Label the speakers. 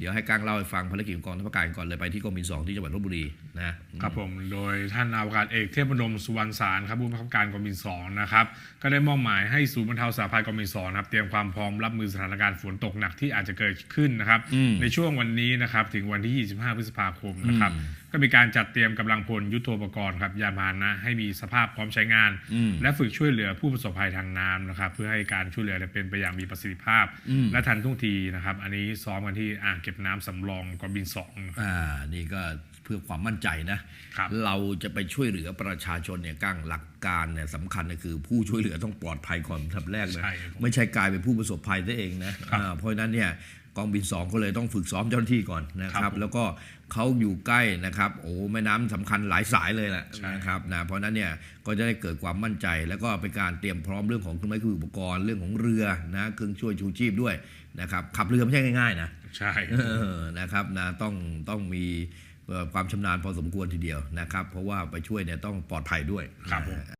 Speaker 1: เดี๋ยวให้ก้างเล่าให้ฟังภารกิจของกองทัพอากาศก่อนเลยไปที่กองบินสองที่จังหวัดลบบุรีนะ
Speaker 2: ครับผมโดยท่านอาวกาศเอกเทพนมสุวรรณสารครับผู้บังคับการกองบินสองนะครับก็ได้มอบหมายให้ศูนย์บรรเทาสาธารณภัยกองบินสองนะครับเตรียมความพร้อมรับมือสถานการณ์ฝนตกหนักที่อาจจะเกิดขึ้นนะครับ
Speaker 1: อืม
Speaker 2: ในช่วงวันนี้นะครับถึงวันที่ 25 พฤษภาคมนะครับ ก็มีการจัดเตรียมกำลังพลยุทโธปกรณ์ครับยานพาหนะให้มีสภาพพร้อมใช้งาน
Speaker 1: อืม
Speaker 2: และฝึกช่วยเหลือผู้ประสบภัยทางน้ำนะครับ เพื่อให้การช่วยเหลือเนี่ยเป็นไปอย่างมีประสิทธิภาพ
Speaker 1: อืม
Speaker 2: และทันท่วงทีนะครับ อันนี้ซ้อมกันที่อ่างเก็บน้ำสำรองกองบินสองนะครับ
Speaker 1: อ่านี่ก็เพื่อความมั่นใจนะ
Speaker 2: ครับ
Speaker 1: เราจะไปช่วยเหลือประชาชนเนี่ยก้างหลัก การเนี่ยสำคัญก็คือผู้ช่วยเหลือต้องปลอดภัยก่อนทับแรกเลย
Speaker 2: ใช่ครับ
Speaker 1: ไม่ใช่กลายเป็นผู้ประสบภัยซะเองนะครับอ่าเพราะฉะนั้นเนี่ยกองบินสองก็เลยต้องฝึกซ้อมเจ้าหน้าที่ก่อนนะค
Speaker 2: ครั
Speaker 1: รับบ
Speaker 2: ผม
Speaker 1: แล้วก็เขาอยู่ใกล้นะครับโอ้แม่น้ำสำคัญหลายสายเลยแหละ
Speaker 2: ใช่
Speaker 1: นะครับนะเพราะฉะนั้นเนี่ยก็จะได้เกิดความมั่นใจ แล้วก็เป็นการเตรียมพร้อมเรื่องของเครื่องไม้เครื่องมืออุปกรณ์เรื่องของเรือนะเครื่องช่วยชูชีพด้วยนะครับขับเรือไม่ใช่ง่ายๆนะ
Speaker 2: ใช่
Speaker 1: เออนะครับนะต้องต้องมีเอ่อ ความชำนาญพอสมควรทีเดียวนะครับ เพราะว่าไปช่วยเนี่ยต้องปลอดภัยด้วย
Speaker 2: ครับผม
Speaker 1: นะฮะ